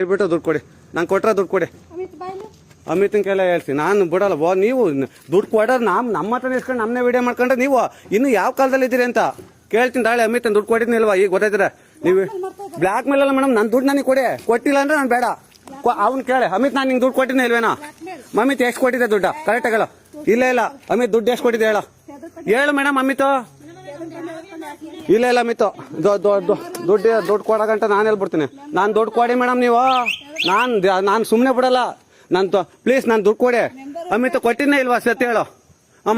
ಹೇಳ್ಬಿಟ್ಟು ದುಡ್ಡು ಕೊಡಿ. ನಾನು ಕೊಟ್ರೆ ದುಡ್ಡು ಕೊಡಿ. ಅಮಿತ್ ಅಮಿತನ ಕೈಲ ಹೇಳ್ತೀನಿ. ನಾನು ಬಿಡಲ್ಲ. ಬಾ ನೀವು ದುಡ್ಡು ಕೊಡೋರು ನಮ್ಮ ನಮ್ಮ ಹತ್ರ ಇಸ್ಕೊಂಡು ನಮ್ಮನ್ನೇ ವಿಡಿಯೋ ಮಾಡ್ಕೊಂಡ್ರೆ ನೀವು ಇನ್ನು ಯಾವ ಕಾಲದಲ್ಲಿ ಇದ್ದೀರಿ ಅಂತ ಕೇಳ್ತೀನಿ ತಾಳೆ. ಅಮಿತನ್ ದುಡ್ಡು ಕೊಟ್ಟಿದ್ನಿಲ್ವಾ? ಈಗ ಗೊತ್ತಾಯ್ತಾರೆ ನೀವು ಬ್ಲ್ಯಾಕ್ ಮೇಲ್ ಅಲ್ಲ ಮೇಡಮ್ ನನ್ನ ದುಡ್ಡು ನನಗೆ ಕೊಡಿ. ಕೊಟ್ಟಿಲ್ಲ ಅಂದ್ರೆ ನಾನು ಬೇಡ. ಅವ್ನು ಕೇಳಿ. ಅಮಿತ್ ನಾನು ನಿಂಗೆ ದುಡ್ಡು ಕೊಟ್ಟಿದ್ದೆ ಇಲ್ವೇನಾ? ಅಮಿತ್ ಎಷ್ಟು ಕೊಟ್ಟಿದ್ದೆ ದುಡ್ಡ? ಕರೆಕ್ಟ್ ಆಗಲ್ಲ ಇಲ್ಲ ಇಲ್ಲ. ಅಮಿತ್ ದುಡ್ಡು ಎಷ್ಟು ಕೊಟ್ಟಿದೆ ಹೇಳ. ಹೇಳು ಮೇಡಮ್ ಅಮಿತ್. ಇಲ್ಲ ಇಲ್ಲ ಮಿತ್ತು ದುಡ್ಡು ದುಡ್ಡು ಕೊಡಗಂಟ ನಾನು ಹೇಳ್ಬಿಡ್ತೀನಿ. ನಾನು ದುಡ್ಡು ಕೊಡಿ ಮೇಡಮ್ ನೀವು. ನಾನು ನಾನು ಸುಮ್ಮನೆ ಬಿಡಲ್ಲ. ನಾನು ಪ್ಲೀಸ್ ನಾನು ದುಡ್ಡು ಕೊಡಿ. ಅಮಿತ್ ಕೊಟ್ಟಿನೇ ಇಲ್ವಾ ಸತ್ಯ ಹೇಳು.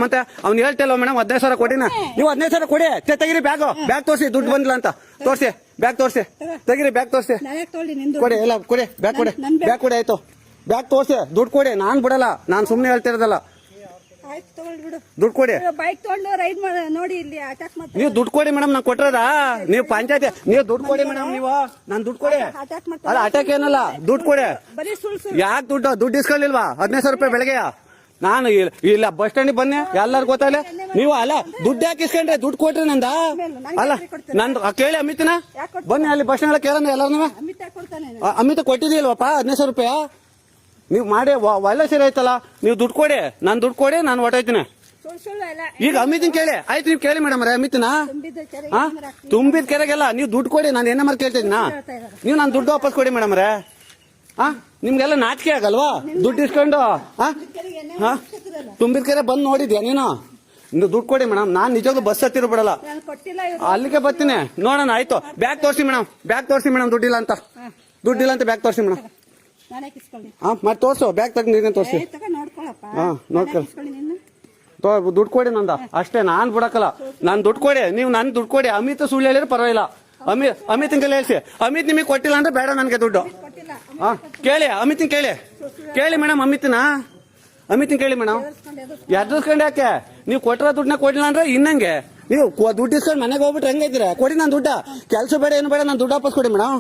ಮತ್ತೆ ಅವ್ನು ಹೇಳ್ತಿಲ್ವ ಮೇಡಮ್ ಹದಿನೈದು ಸಾವಿರ ಕೊಟ್ಟಿನ ನೀವು ಹದಿನೈದು ಸಾವಿರ ಕೊಡಿ. ತೆಗಿರಿ ಬ್ಯಾಗು. ಬ್ಯಾಗ್ ತೋರಿಸಿ ದುಡ್ಡು ಬಂದಿಲ್ಲ ಅಂತ. ತೋರಿಸಿ ಬ್ಯಾಗ್ ತೋರಿಸಿ. ತೆಗಿರಿ ಬ್ಯಾಗ್ ತೋರಿಸಿ. ಕೊಡಿ ಎಲ್ಲ ಕೊಡಿ. ಬ್ಯಾಗ್ ಕೊಡಿ. ಬ್ಯಾಗ್ ಕೊಡಿ ಆಯ್ತು. ಬ್ಯಾಗ್ ತೋರಿಸಿ ದುಡ್ಡು ಕೊಡಿ. ನಾನು ಬಿಡಲ್ಲ. ನಾನು ಸುಮ್ಮನೆ ಹೇಳ್ತಿರೋದಲ್ಲ. ಆಯ್ತು ತಗೊಳ್ಳಿ ಬಿಡು. ದುಡ್ಡು ಕೊಡಿ. ಬೈಕ್ ತಗೊಂಡು ರೈಡ್ ಮಾಡ ನೋಡಿ ಇಲ್ಲಿ ಅಟ್ಯಾಕ್ ಮಾಡ್ತಾರೆ ನೀವು ದುಡ್ಡು ಕೊಡಿ ಮೇಡಮ್ ನಾನು ಕೊಟ್ಟರದ ನೀವು ಪಂಚಾಯತಿ ನೀವು ದುಡ್ಡು ಕೊಡಿ ಮೇಡಮ್ ನೀವು. ನಾನು ದುಡ್ಡು ಕೊಡಿ. ಅಟ್ಯಾಕ್ ಅಲ್ಲ ಮಾಡ್ತಾರೆ ಅಟ್ಯಾಕ್ ಏನಲ್ಲ? ದುಡ್ಡು ಕೊಡಿ. ಬರೀ ಸುಳ್ಳು ಸುಳ್ಳು ಯಾಕೆ ದುಡ್ಡು? ದುಡ್ಡು ಇಸ್ಕೊಳ್ಳಿಲ್ವಾ ಹದಿನೈದು ಸಾವಿರ ರೂಪಾಯಿ ಬೆಳಗ್ಗೆ ನಾನು ಇಲ್ಲ- ಇಲ್ಲ ಬಸ್ ಸ್ಟ್ಯಾಂಡಿಗೆ ಬನ್ನಿ. ಎಲ್ಲಾರು ಗೊತ್ತಾಗಲ್ಲ ನೀವು ಅಲ್ಲ ದುಡ್ಡು ಯಾಕೆ ಇಸ್ಕೊಂಡ್ರೆ? ದುಡ್ಡು ಕೊಟ್ರಿ ನಂದ? ಅಲ್ಲ ನಂದು ಆ, ಕೇಳಿ ಅಮಿತನ? ಬನ್ನಿ ಅಲ್ಲಿ ಬಸ್ ಸ್ಟ್ಯಾಂಡ್ ಕೇಳೋಣ ಎಲ್ಲರೂ ಅಮಿತ್ ಯಾಕೆ ಕೊಡ್ತಾನೆ ಅಮಿತ ಕೊಟ್ಟಿದ್ದೀಲ್ವಪ್ಪ ಹದಿನೈದು ಸಾವಿರ ರೂಪಾಯಿ? ನೀವು ಮಾಡಿ ವ- ಒಳ್ಳೆ ಸೀರೆ ಐತಲ್ಲ ನೀವು ದುಡ್ಡು ಕೊಡಿ. ನಾನು ದುಡ್ಡು ಕೊಡಿ ನಾನು ಹೊಟ್ಟೋಯ್ತೀನಿ ಈಗ ಅಮಿತ್ನ ಕೇಳಿ. ಆಯ್ತು ನೀವು ಕೇಳಿ ಮೇಡಮ್ ರೇ ಅಮಿತ್ನ? ತುಂಬಿದ ಕೆರೆಗೆಲ್ಲ ನೀವು ದುಡ್ಡು ಕೊಡಿ ನಾನು ಏನೇ ಮಾರು ಕೇಳ್ತಿದ್ದೀನ ನೀವು ನಾನು ದುಡ್ಡು ವಾಪಸ್ ಕೊಡಿ ಮೇಡಮ್ ರೇ ಹಾ? ನಿಮ್ಗೆಲ್ಲ ನಾಚಿಕೆ ಆಗಲ್ವಾ? ದುಡ್ಡು ಇಸ್ಕೊಂಡು? ಹಾ? ತುಂಬಿದ ಕೆರೆ ಬಂದು ನೋಡಿದ್ಯಾ ನೀನು? ನೀವು ದುಡ್ಡು ಕೊಡಿ ಮೇಡಮ್. ನಾನು ನಿಜವಾಗ್ಲೂ ಬಸ್ ಹತ್ತಿರ ಬಿಡಲ್ಲ. ಅಲ್ಲಿಗೆ ಬರ್ತೀನಿ. ನೋಡೋಣ ಆಯ್ತು. ಬ್ಯಾಗ್ ತೋರಿಸಿ ಮೇಡಮ್. ಬ್ಯಾಗ್ ತೋರಿಸಿ ಮೇಡಮ್. ದುಡ್ಡಿಲ್ಲ ಅಂತ. ದುಡ್ಡಿಲ್ಲ ಅಂತ ಬ್ಯಾಗ್ ತೋರಿಸಿ ಮೇಡಮ್. ಹಾ ಮತ್ತೆ ತೋರ್ಸು ಬ್ಯಾಗ್ ತಗೊಂಡು ನೀನೇ ತೋರಿಸಿ? ತಗ ಹಾ, ನಿನ್ನ? ದುಡ್ಡು ಕೊಡಿ ನಂದ. ಅಷ್ಟೇ ನಾನ್ ಬಿಡಕಲ್ಲ ನಾನ್ ದುಡ್ಡು ಕೊಡಿ. ನೀವು ನನ್ ದುಡ್ಡು ಕೊಡಿ. ಅಮಿತ್ ಸುಳ್ಳು ಹೇಳಿದ್ರೆ ಪರವಾಗಿಲ್ಲ. ಅಮಿತ್ ಅಮಿತ್ ಕೈಲಿ ಹೇಳ್ಸಿ. ಅಮಿತ್ ನಿಮಗೆ ಕೊಟ್ಟಿಲ್ಲ ಅಂದ್ರೆ ಬೇಡ ನನಗೆ ದುಡ್ಡು. ಹಾ ಕೇಳಿ ಅಮಿತ್ನ ಕೇಳಿ. ಕೇಳಿ ಮೇಡಮ್ ಅಮಿತ್ನ. ಅಮಿತಿನ್ ಕೇಳಿ ಮೇಡಮ್ ಎದ್ರಿಸ್ಕೊಂಡು ಯಾಕೆ? ನೀವು ಕೊಟ್ಟಿರೋ ದುಡ್ಡನ್ನ ಕೊಡಿಲ್ಲ ಅಂದ್ರೆ ಇನ್ನಂಗೆ. ನೀವು ದುಡ್ಡು ಇಸ್ಕೊಂಡು ಮನೆಗೆ ಹೋಗ್ಬಿಟ್ರೆ ಹೆಂಗೈತಿರ ಕೊಡಿ ನಾನು ದುಡ್ಡ. ಕೆಲಸ ಬೇಡ ಏನು ಬೇಡ ನಾನು ದುಡ್ಡು ವಾಪಸ್ ಕೊಡಿ ಮೇಡಮ್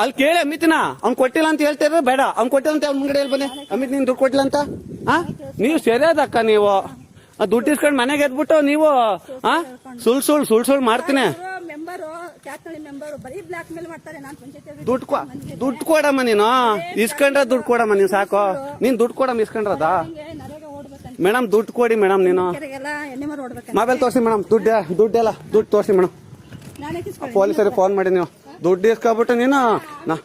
ಅಲ್ಲಿ ಕೇಳಿ ಅಮಿತ್ನ. ಅವ್ನ್ ಕೊಟ್ಟಿಲ್ಲ ಅಂತ ಹೇಳ್ತಿದ್ರೆ ಬೇಡ. ಅವ್ನ್ ಕೊಟ್ಟಿಲ್ಲ ಅಂತ ಅವ್ನ ಮುಂಗಡೆ ಹೇಳ್ಬನ್ನಿ? ಅಮಿತ್ ನೀನು ದುಡ್ಡು ಕೊಟ್ಟಿಲ್ಲ ಅಂತ? ಹಾ ನೀವು ಸರಿಯಾದಕ್ಕ ನೀವು. ದುಡ್ಡು ಇಸ್ಕೊಂಡು ಮನೆಗೆ ಎದ್ಬಿಟ್ಟು ನೀವು ಹಾ ಸುಳ್ ಸುಳ್ ಸುಳ್ ಸುಳ್ ಮಾಡ್ತೀನಿ. ದುಡ್ಡು ದುಡ್ಡು ಕೊಡಮ್ಮ ನೀನು. ಇಸ್ಕೊಂಡ್ರೆ ದುಡ್ಡು ಕೊಡಮ್ಮ ನೀನು ಸಾಕು. ನೀನ್ ದುಡ್ಡು ಕೊಡಮ್ಮ ಇಸ್ಕೊಂಡ್ರದ? ಮೇಡಮ್ ದುಡ್ಡು ಕೊಡಿ ಮೇಡಮ್ ನೀನು. ಮೊಬೈಲ್ ತೋರಿಸಿ ಮೇಡಮ್ ದುಡ್ಡೆ ದುಡ್ಡೆಲ್ಲ ದುಡ್ಡು ತೋರಿಸಿ ಮೇಡಮ್. ಪೊಲೀಸರಿಗೆ ಫೋನ್ ಮಾಡಿ ನೀವು. ದುಡ್ಡು ಇಸ್ಕೊಬಿಟ್ಟು ನೀನು ನಾ